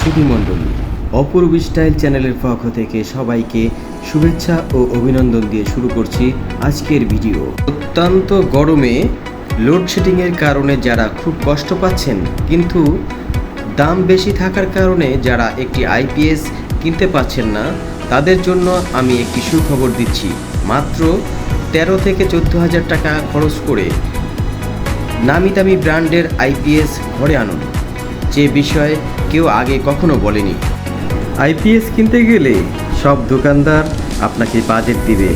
সুধীমণ্ডলী অপূর্ব style চ্যানেলের পক্ষ থেকে সবাইকে শুভেচ্ছা ও অভিনন্দন দিয়ে শুরু করছি আজকের ভিডিও। অত্যন্ত গরমে লোডশেডিংয়ের কারণে যারা খুব কষ্ট পাচ্ছেন, কিন্তু দাম বেশি থাকার কারণে যারা একটি আইপিএস কিনতে পাচ্ছেন না, তাদের জন্য আমি একটি সুখবর দিচ্ছি। মাত্র তেরো থেকে চোদ্দ হাজার টাকা খরচ করে নামি দামি ব্র্যান্ডের আইপিএস ঘরে আনুন। যে বিষয়ে কেউ আগে কখনো বলেনি। আইপিএস কিনতে গেলে সব দোকানদার আপনাকে বাজেট দিবে।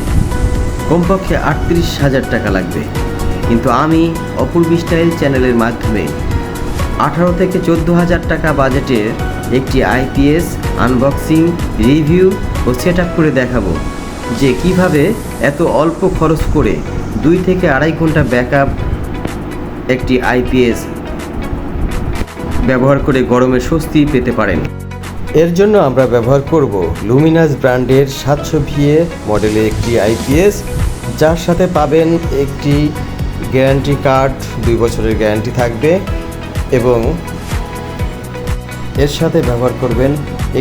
কমপক্ষে আটত্রিশ হাজার টাকা লাগবে। কিন্তু আমি অপূর্ব স্টাইল চ্যানেলের মাধ্যমে আঠারো থেকে চোদ্দ হাজার টাকা বাজেটের একটি আইপিএস আনবক্সিং, রিভিউ ও সেট করে দেখাবো, যে কীভাবে এত অল্প খরচ করে দুই থেকে আড়াই ঘণ্টা ব্যাকআপ একটি আইপিএস ব্যবহার করে গরমে স্বস্তি পেতে পারেন। এর জন্য আমরা ব্যবহার করব লুমিনাস ব্র্যান্ডের সাতশো ভিএ মডেলের একটি আইপিএস যার সাথে পাবেন একটি গ্যারান্টি কার্ড, দুই বছরের গ্যারান্টি থাকবে এবং এর সাথে ব্যবহার করবেন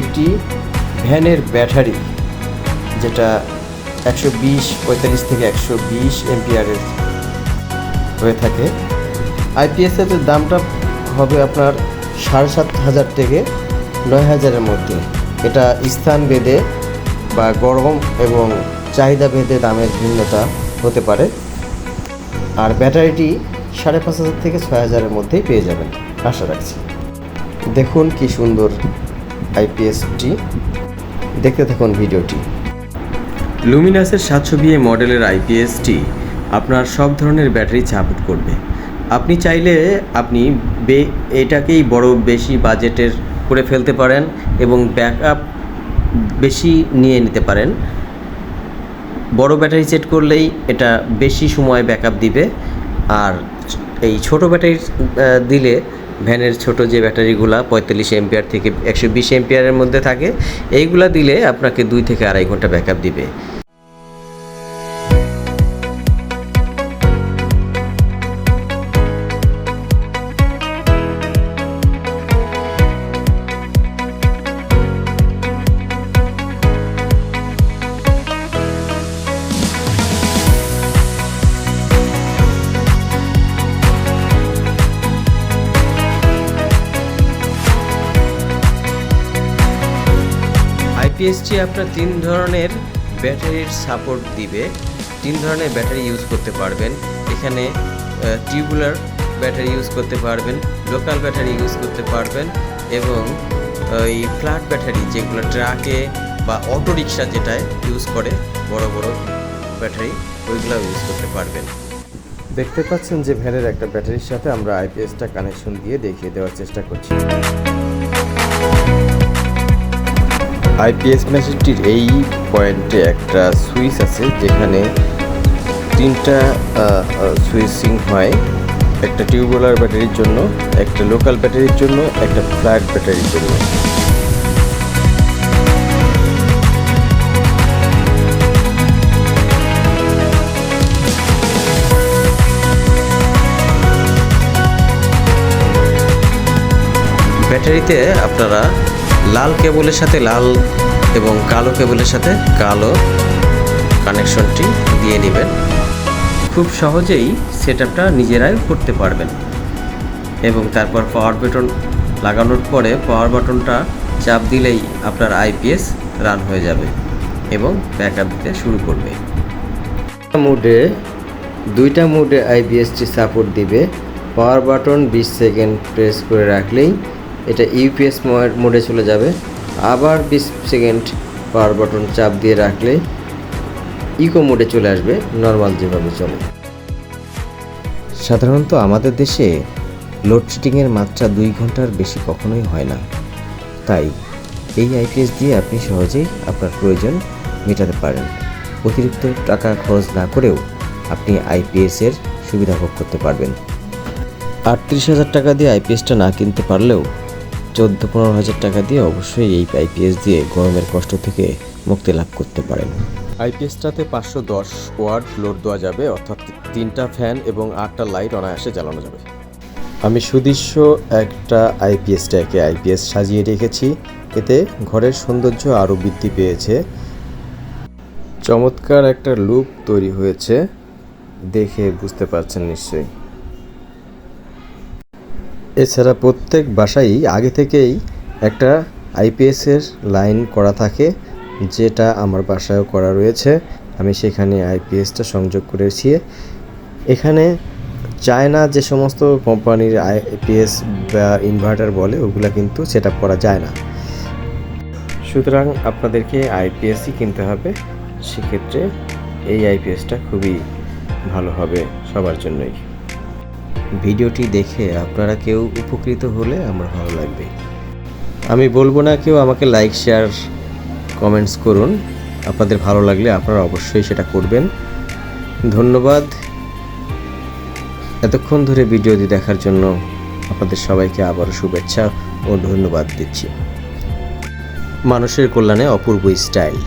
একটি ভ্যানের ব্যাটারি, যেটা একশো বিশ, পঁয়তাল্লিশ থেকে একশো বিশ এমপিআরের হয়ে থাকে। আইপিএসের দামটা হবে আপনার সাড়ে সাত হাজার থেকে নয় হাজারের মধ্যে। এটা স্থান ভেদে বা গরম এবং চাহিদা ভেদে দামের ভিন্নতা হতে পারে। আর ব্যাটারিটি সাড়ে পাঁচ হাজার থেকে ছয় হাজারের মধ্যেই পেয়ে যাবেন, আশা রাখছি। দেখুন কি সুন্দর আইপিএসটি দেখতে থাকুন ভিডিওটি। লুমিনাসের সাতশো বিএ মডেলের আইপিএসটি আপনার সব ধরনের ব্যাটারি সাপোর্ট করবে। আপনি চাইলে আপনি বে, এটাকেই বড় বেশি বাজেটের করে ফেলতে পারেন এবং ব্যাকআপ বেশি নিয়ে নিতে পারেন। বড় ব্যাটারি সেট করলেই এটা বেশি সময় ব্যাকআপ দিবে। আর এই ছোট ব্যাটারি দিলে ভ্যানের ছোট যে ব্যাটারিগুলো পঁয়তাল্লিশ এমপিআর থেকে একশো বিশ এমপিআরের মধ্যে থাকে, এইগুলা দিলে আপনাকে দুই থেকে আড়াই ঘণ্টা ব্যাকআপ দিবে। আইপিএসটি আপনার তিন ধরনের ব্যাটারির সাপোর্ট দিবে। তিন ধরনের ব্যাটারি ইউজ করতে পারবেন। এখানে টিউবুলার ব্যাটারি ইউজ করতে পারবেন লোকাল ব্যাটারি ইউজ করতে পারবেন এবং ওই ফ্ল্যাট ব্যাটারি যেগুলো ট্রাকে বা অটো রিক্সা যেটায় ইউজ করে, বড় বড় ব্যাটারি ওইগুলো ইউজ করতে পারবেন। দেখতে পাচ্ছেন যে ভ্যানের একটা ব্যাটারির সাথে আমরা আইপিএসটা কানেকশন দিয়ে দেখিয়ে দেওয়ার চেষ্টা করছি। আইপিএস মেশিনটির এই পয়েন্টে একটা সুইচ আছে, যেখানে তিনটা সুইচিং হয়। একটা টিউবওয়েলার ব্যাটারির জন্য, একটা লোকাল ব্যাটারির জন্য, একটা ফ্ল্যাট ব্যাটারির জন্য। ব্যাটারিতে আপনারা লাল কেবলের সাথে লাল এবং কালো কেবলের সাথে কালো কানেকশনটি দিয়ে নেবেন। খুব সহজেই সেট আপটা নিজেরাই করতে পারবেন এবং তারপর পাওয়ার বাটন লাগানোর পরে পাওয়ার বাটনটা চাপ দিলেই আপনার আইপিএস রান হয়ে যাবে এবং ব্যাকআপ দিতে শুরু করবে। মুডে, দুইটা মুডে আইপিএসটি সাপোর্ট দিবে। পাওয়ার বাটন বিশ সেকেন্ড প্রেস করে রাখলেই এটা ইউপিএস মোডে চলে যাবে। আবার বিশ সেকেন্ড পাওয়ার বাটন চাপ দিয়ে রাখলে ইকো মোডে চলে আসবে নর্মাল যেভাবে চলে। সাধারণত আমাদের দেশে লোডশেডিংয়ের মাত্রা দুই ঘণ্টার বেশি কখনোই হয় না। তাই এই আইপিএস দিয়ে আপনি সহজেই আপনার প্রয়োজন মেটাতে পারেন। অতিরিক্ত টাকা খরচ না করেও আপনি আইপিএসের সুবিধা ভোগ করতে পারবেন। আটত্রিশ হাজার টাকা দিয়ে আইপিএসটা না কিনতে পারলেও চোদ্দ পনেরো হাজার টাকা দিয়ে অবশ্যই এই আইপিএস দিয়ে গরমের কষ্ট থেকে মুক্তি লাভ করতে পারেন। আইপিএসটাতে পাঁচশো দশ ওয়াট লোড দেওয়া যাবে অর্থাৎ তিনটা ফ্যান এবং আটটা লাইট অনায়াসে জ্বালানো যাবে। আমি সুদৃশ্য একটা আইপিএস ট্যাকে আইপিএস সাজিয়ে রেখেছি। এতে ঘরের সৌন্দর্য আরও বৃদ্ধি পেয়েছে। চমৎকার একটা লুক তৈরি হয়েছে। দেখে বুঝতে পারছেন নিশ্চয়ই। এছাড়া প্রত্যেক বাসায় আগে থেকেই একটা আইপিএসের লাইন করা থাকে, যেটা আমার বাসায়ও করা রয়েছে। আমি সেখানে আইপিএসটা সংযোগ করেছি। এখানে চায়না যে সমস্ত কোম্পানির আইপিএস বা ইনভার্টার বলে, ওগুলো কিন্তু সেট আপ করা যায় না। সুতরাং আপনাদেরকে আইপিএসই কিনতে হবে। সেক্ষেত্রে এই আইপিএসটা খুবই ভালো হবে সবার জন্যই। ভিডিওটি দেখে আপনারা কেউ উপকৃত হলে আমার ভালো লাগবে। আমি বলব না কেউ আমাকে লাইক শেয়ার কমেন্টস করুন। আপনাদের ভালো লাগলে আপনারা অবশ্যই সেটা করবেন। ধন্যবাদ। এতক্ষণ ধরে ভিডিওটি দেখার জন্য আপনাদের সবাইকে আবারও শুভেচ্ছা ও ধন্যবাদ দিচ্ছি। মানুষের কল্যাণে অপূর্ব স্টাইল